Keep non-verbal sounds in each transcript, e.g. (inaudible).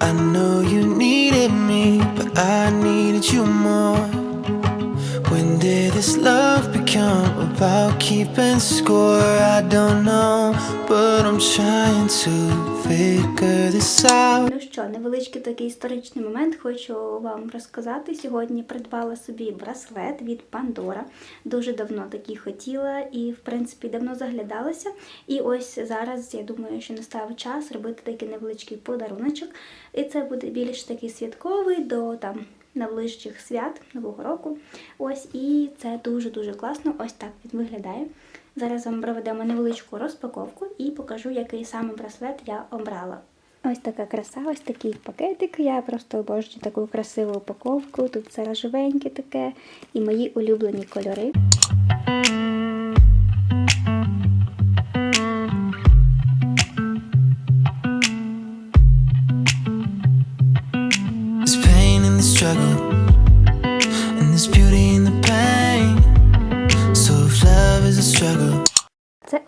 I know you needed me, but I needed you more. When did this love become about keeping score? I don't know, but I'm trying to figure this out. Що, невеличкий такий історичний момент хочу вам розказати. Сьогодні придбала собі браслет від Pandora. Дуже давно такий хотіла і, в принципі, давно заглядалася. І ось зараз я думаю, що настав час робити такий невеличкий подаруночок. І це буде більш такий святковий до там найближчих свят Нового року. Ось і це дуже-дуже класно. Ось так він виглядає. Зараз вам проведемо невеличку розпаковку і покажу, який саме браслет я обрала. Ось така краса, ось такий пакетик. Я просто обожнюю таку красиву упаковку. Тут все рожевеньке таке і мої улюблені кольори.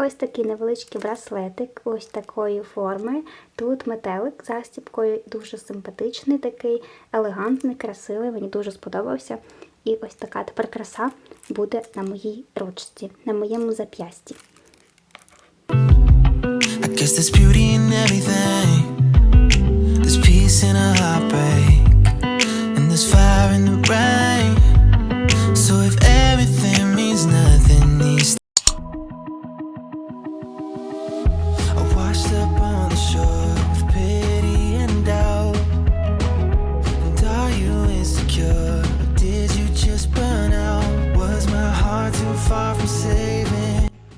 Ось такий невеличкий браслетик, ось такої форми. Тут метелик з застіпкою, дуже симпатичний, такий, елегантний, красивий. Мені дуже сподобався. І ось така тепер краса буде на моїй ручці, на моєму зап'ясті. I guess there's beauty in everything.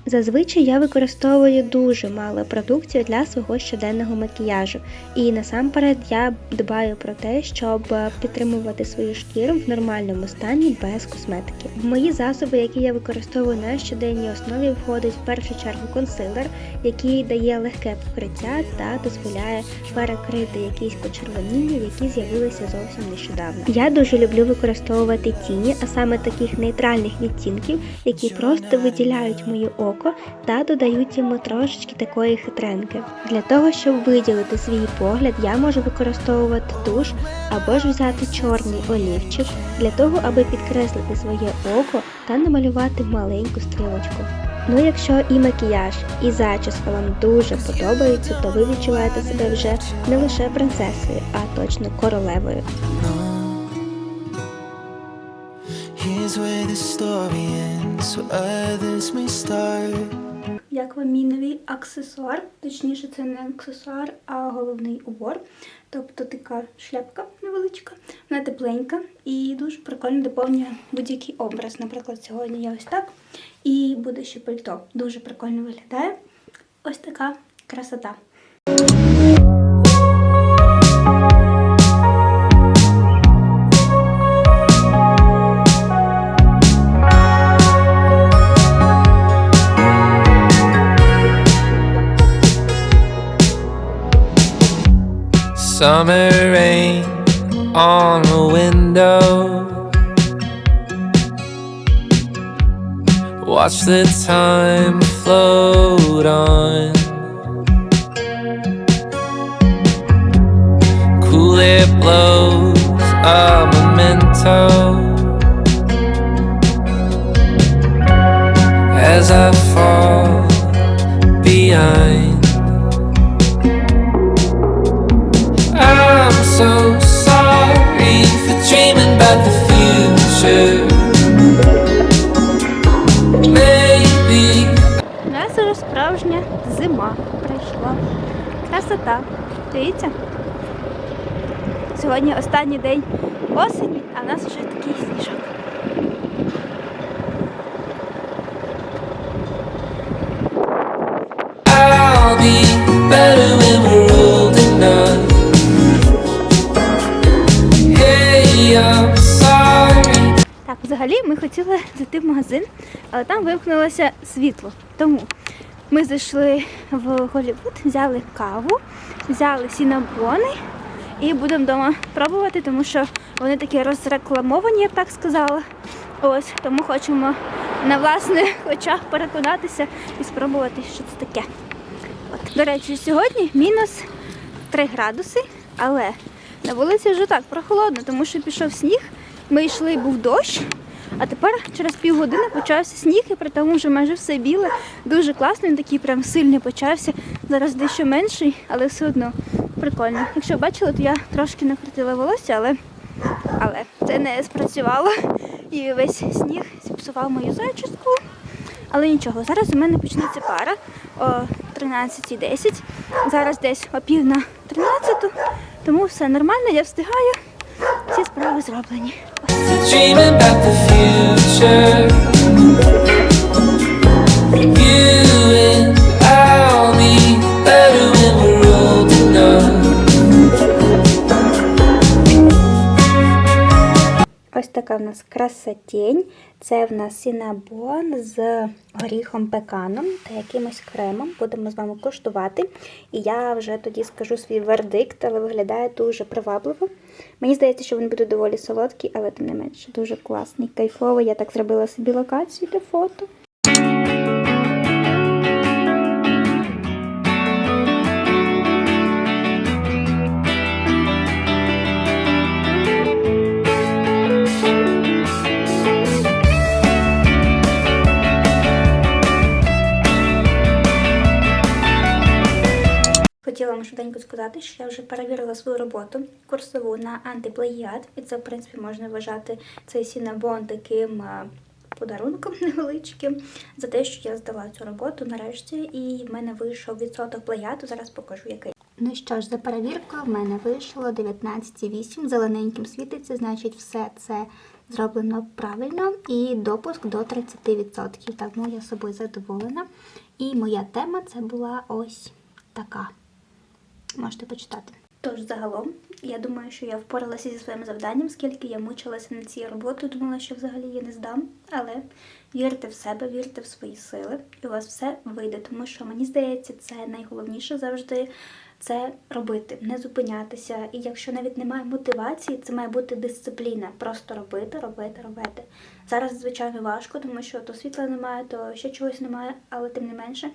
Зазвичай я використовую дуже мало продуктів для свого щоденного макіяжу, і насамперед я дбаю про те, щоб підтримувати свою шкіру в нормальному стані без косметики. В мої засоби, які я використовую на щоденній основі, входить в першу чергу консилер, який дає легке покриття та дозволяє перекрити якісь почервоніння, які з'явилися зовсім нещодавно. Я дуже люблю використовувати тіні, а саме таких нейтральних відтінків, які просто виділяють моє око та додають йому трошечки такої хитренки. Для того, щоб виділити свій погляд, я можу використовувати туш або ж взяти чорний олівчик для того, аби підкреслити своє око та намалювати маленьку стрілочку. Ну, якщо і макіяж, і зачіска вам дуже подобаються, то ви відчуваєте себе вже не лише принцесою, а точно королевою. Як вам мій новий аксесуар, точніше, це не аксесуар, а головний убор. Тобто така шляпка невеличка, вона тепленька і дуже прикольно доповнює будь-який образ. Наприклад, сьогодні я ось так, і буде ще пальто. Дуже прикольно виглядає. Ось така красота. Summer rain on a window. Watch the time float on. Cool air blows a memento. As I зима прийшла. Красота. Дивіться? Сьогодні останній день осені, а в нас вже такий сніжок. Так, взагалі ми хотіли зайти в магазин, але там вимкнулося світло. Тому ми зайшли в Голлівуд, взяли каву, взяли сінабони І будемо вдома пробувати, тому що вони такі розрекламовані, я б так сказала. Ось тому хочемо на власних очах переконатися і спробувати, що це таке. От, до речі, сьогодні мінус 3 градуси, але на вулиці вже так прохолодно, тому що пішов сніг. Ми йшли, був дощ, а тепер через півгодини почався сніг, і при тому вже майже все біле. Дуже класно, він такий прям сильний почався. Зараз дещо менший, але все одно прикольно. Якщо бачили, то я трошки накрутила волосся, але, але це не спрацювало. І весь сніг зіпсував мою зачіску. Але нічого, зараз у мене почнеться пара о 13.10. Зараз десь о пів на 13, тому все нормально, я встигаю. Всі справи зроблені. Dreaming about the future. Ось така в нас красотень. Це в нас сінабон з горіхом пеканом та якимось кремом. Будемо з вами куштувати. І я вже тоді скажу свій вердикт, але виглядає дуже привабливо. Мені здається, що він буде доволі солодкий, але тим не менше дуже класний, кайфовий. Я так зробила собі локацію для фото. Сказати, що я вже перевірила свою роботу курсову на антиплагіат, і це, в принципі, можна вважати цей сінабон таким е, подарунком (laughs) невеличким за те, що я здала цю роботу нарешті, і в мене вийшов відсоток плагіату. Зараз покажу який. Ну що ж, за перевіркою в мене вийшло 19,8. Зелененьким світиться, значить, все це зроблено правильно і допуск до 30%. Тому я собою задоволена. І моя тема це була ось така. Можете почитати. Тож, загалом, я думаю, що я впоралася зі своїм завданням, скільки я мучилася над цією роботою, думала, що взагалі її не здам. Але вірте в себе, вірте в свої сили, і у вас все вийде. Тому що мені здається, це найголовніше завжди це робити, не зупинятися. І якщо навіть немає мотивації, це має бути дисципліна. Просто робити, робити, робити. Зараз, звичайно, важко, тому що то світла немає, то ще чогось немає, але тим не менше,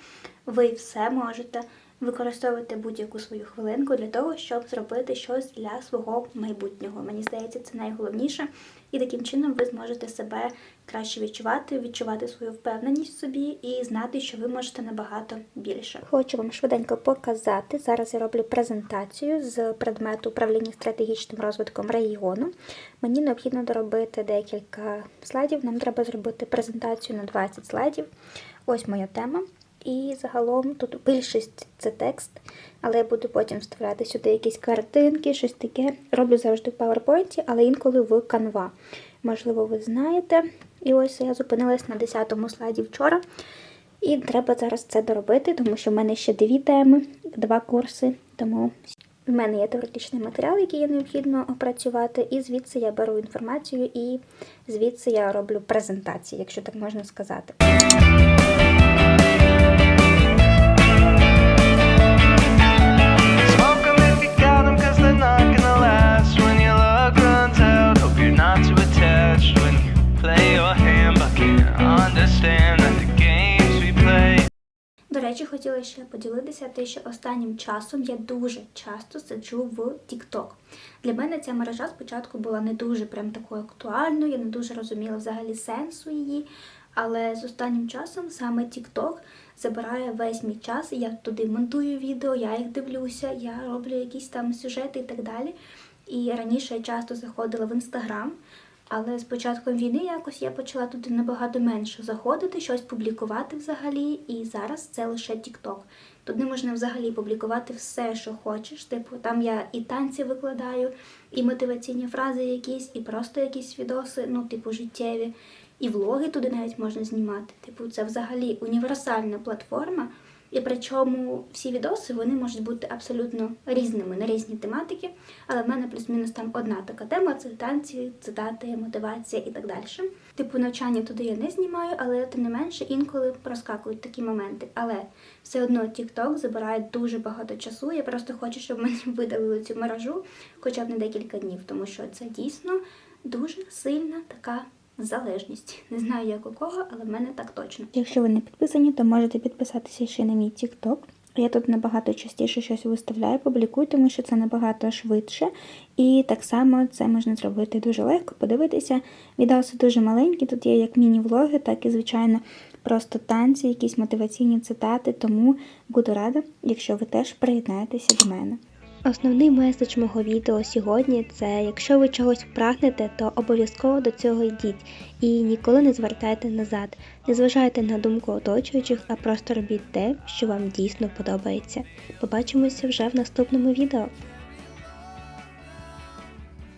ви все можете використовувати будь-яку свою хвилинку для того, щоб зробити щось для свого майбутнього. Мені здається, це найголовніше. І таким чином ви зможете себе краще відчувати, відчувати свою впевненість в собі і знати, що ви можете набагато більше. Хочу вам швиденько показати. Зараз я роблю презентацію з предмету управління стратегічним розвитком регіону. Мені необхідно доробити декілька слайдів. Нам треба зробити презентацію на 20 слайдів. Ось моя тема. І загалом тут більшість це текст, але я буду потім вставляти сюди якісь картинки, щось таке. Роблю завжди в PowerPoint, але інколи в Canva. Можливо, ви знаєте. І ось я зупинилась на 10-му слайді вчора. І треба зараз це доробити, тому що в мене ще дві теми, два курси. Тому в мене є теоретичний матеріал, який є необхідно опрацювати, і звідси я беру інформацію, і звідси я роблю презентації, якщо так можна сказати. Речі, хотіла ще поділитися те, що останнім часом я дуже часто сиджу в TikTok. Для мене ця мережа спочатку була не дуже прям такою актуальною, я не дуже розуміла взагалі сенсу її. Але з останнім часом саме TikTok забирає весь мій час. Я туди монтую відео, я їх дивлюся, я роблю якісь там сюжети і так далі. І раніше я часто заходила в інстаграм, але з початком війни якось я почала туди набагато менше заходити, щось публікувати взагалі. І зараз це лише TikTok. Туди можна взагалі публікувати все, що хочеш. Типу, там я і танці викладаю, і мотиваційні фрази якісь, і просто якісь відоси, ну, типу, життєві. І влоги туди навіть можна знімати. Типу, це взагалі універсальна платформа. І причому всі відоси вони можуть бути абсолютно різними на різні тематики, але в мене плюс-мінус там одна така тема це танці, цитати, мотивація і так далі. Типу навчання туди я не знімаю, але тим не менше інколи проскакують такі моменти. Але все одно TikTok забирає дуже багато часу. Я просто хочу, щоб мені (laughs) видалили цю мережу хоча б на декілька днів, тому що це дійсно дуже сильна така залежність. Не знаю як у кого, але в мене так точно. Якщо ви не підписані, то можете підписатися ще на мій TikTok. Я тут набагато частіше щось виставляю, публікую, тому що це набагато швидше. І так само це можна зробити дуже легко, подивитися. Відоси дуже маленькі, тут є як міні-влоги, так і, звичайно, просто танці, якісь мотиваційні цитати. Тому буду рада, якщо ви теж приєднаєтеся до мене. Основний меседж мого відео сьогодні це якщо ви чогось прагнете, то обов'язково до цього йдіть і ніколи не звертайте назад. Не зважайте на думку оточуючих, а просто робіть те, що вам дійсно подобається. Побачимося вже в наступному відео.